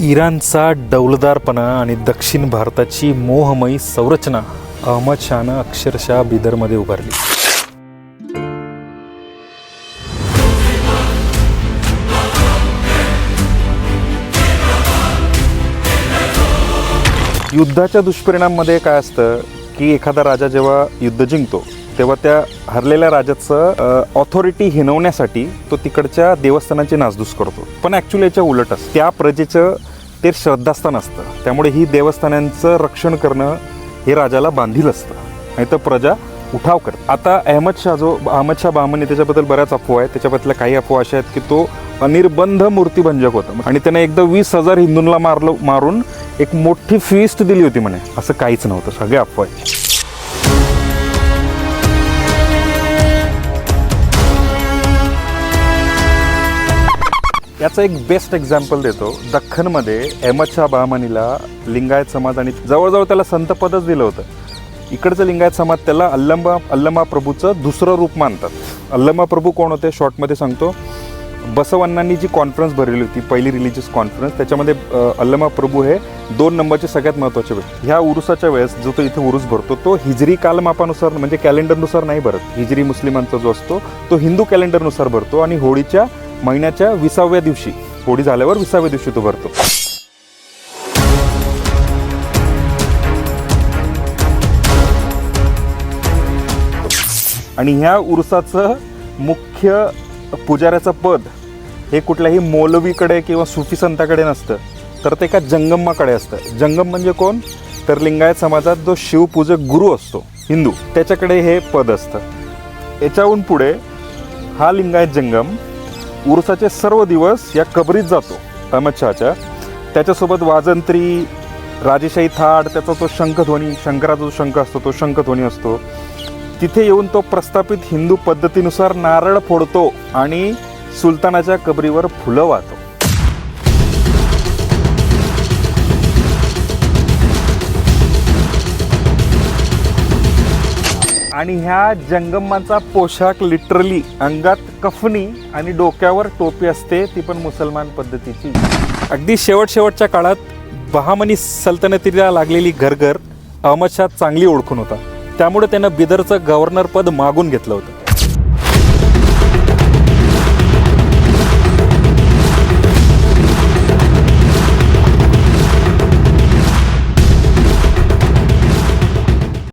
इराणचा डौलदारपणा आणि दक्षिण भारताची मोहमयी संरचना अहमद शहानं अक्षरशः बिदरमध्ये उभारली. युद्धाच्या दुष्परिणाममध्ये काय असतं की एखादा राजा जेव्हा युद्ध जिंकतो तेव्हा त्या हरलेल्या राजाचं ऑथॉरिटी हिनवण्यासाठी तो तिकडच्या देवस्थानाची नासधूस करतो. पण ॲक्च्युली याच्या उलट असतं त्या प्रजेचं ते श्रद्धास्थान असतं. त्यामुळे ही देवस्थानांचं रक्षण करणं हे राजाला बांधील असतं. नाही तर प्रजा उठाव करत. आता अहमद शाह जो अहमद शाह त्याच्याबद्दल बऱ्याच अफवा आहेत. त्याच्याबद्दल काही अफवा अशा आहेत की तो अनिर्बंध मूर्तीभंजक होता. आणि त्याने एकदा वीस हजार हिंदूंना मारलं मारून एक मोठी फीस्ट दिली होती म्हणे. असं काहीच नव्हतं. सगळे अफवा याचं एक बेस्ट एक्झाम्पल देतो. दख्खनमध्ये अहमदशाह बहामनीला लिंगायत समाज आणि जवळजवळ त्याला संतपदच दिलं होतं. इकडचं लिंगायत समाज त्याला अल्लमा अल्लमा प्रभूचं दुसरं रूप मानतात. अल्लमा प्रभू कोण होते? शॉर्टमध्ये सांगतो. बसवण्णांनी जी कॉन्फरन्स भरलेली होती पहिली रिलिजियस कॉन्फरन्स त्याच्यामध्ये अल्लमा प्रभू हे दोन नंबरचे सगळ्यात महत्त्वाचे व्यक्ती ह्या उरुसाच्या वेळेस जो तो इथे उरुस भरतो तो हिजरी कालमापानुसार म्हणजे कॅलेंडरनुसार नाही भरत. हिजरी मुस्लिमांचा जो असतो तो हिंदू कॅलेंडरनुसार भरतो आणि होळीच्या महिन्याच्या विसाव्या दिवशी. होळी झाल्यावर विसाव्या दिवशी तो भरतो. आणि ह्या उरसाचं मुख्य पुजाऱ्याचं पद हे कुठल्याही मौलवीकडे किंवा सुफी संताकडे नसतं. तर ते एका जंगम्माकडे असतं. जंगम म्हणजे कोण? तर लिंगायत समाजात जो शिवपूजक गुरु असतो हिंदू त्याच्याकडे हे पद असतं. याच्याहून पुढे हा लिंगायत जंगम उरसाचे सर्व दिवस या कबरीत जातो अहमद शहाच्या. त्याच्यासोबत वाजंत्री राजेशाही थाट त्याचा तो शंखध्वनी शंकराचा जो शंख असतो तो शंखध्वनी असतो. तिथे येऊन तो प्रस्थापित हिंदू पद्धतीनुसार नारळ फोडतो आणि सुलतानाच्या कबरीवर फुलं वाहतो. आणि ह्या जंगमाचा पोशाख लिटरली अंगात कफनी आणि डोक्यावर टोपी असते ती पण मुसलमान पद्धतीची. अगदी शेवट शेवटच्या काळात बहामनी सल्तनतीला लागलेली घरघर अहमदशाह चांगली ओळखून होता. त्यामुळे त्यानं बिदरचं गव्हर्नर पद मागून घेतलं होतं.